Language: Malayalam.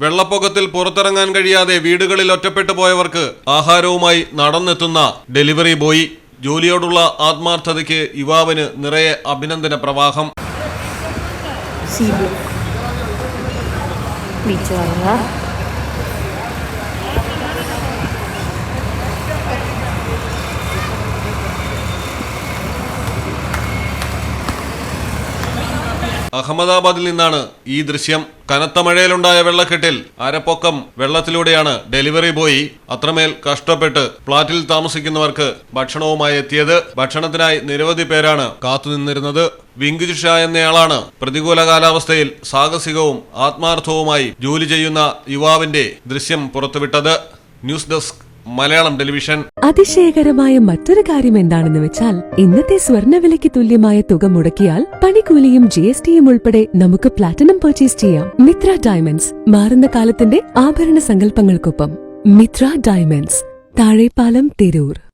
വെള്ളപ്പൊക്കത്തിൽ പുറത്തിറങ്ങാൻ കഴിയാതെ വീടുകളിൽ ഒറ്റപ്പെട്ടു പോയവർക്ക് ആഹാരവുമായി നടന്നെത്തുന്ന ഡെലിവറി ബോയി ജോലിയോടുള്ള ആത്മാർത്ഥതയ്ക്ക് യുവാവിന് നിറയെ അഭിനന്ദന പ്രവാഹം. ബീച്ച് അഹമ്മദാബാദിൽ നിന്നാണ് ഈ ദൃശ്യം. കനത്ത മഴയിലുണ്ടായ വെള്ളക്കെട്ടിൽ അരപ്പൊക്കം വെള്ളത്തിലൂടെയാണ് ഡെലിവറി ബോയ് അത്രമേൽ കഷ്ടപ്പെട്ട് ഫ്ളാറ്റിൽ താമസിക്കുന്നവർക്ക് ഭക്ഷണവുമായി എത്തിയത്. ഭക്ഷണത്തിനായി നിരവധി പേരാണ് കാത്തുനിന്നിരുന്നത് വിങ്കുജിഷ എന്നയാളാണ് പ്രതികൂല കാലാവസ്ഥയിൽ സാഹസികവും ആത്മാർത്ഥവുമായി ജോലി ചെയ്യുന്ന യുവാവിന്റെ ദൃശ്യം പുറത്തുവിട്ടത്. News desk Malayalam television. അതിശയകരമായ മറ്റൊരു കാര്യം എന്താണെന്ന് വെച്ചാൽ ഇന്നത്തെ സ്വർണവിലയ്ക്ക് തുല്യമായ തുക മുടക്കിയാൽ പണിക്കൂലിയും ജി എസ് ടിയും ഉൾപ്പെടെ നമുക്ക് പ്ലാറ്റിനം പർച്ചേസ് ചെയ്യാം. മിത്ര ഡയമണ്ട്സ് മാറുന്ന കാലത്തിന്റെ ആഭരണ സങ്കല്പങ്ങൾക്കൊപ്പം. മിത്ര ഡയമണ്ട്സ് താഴെപ്പാലം തിരൂർ.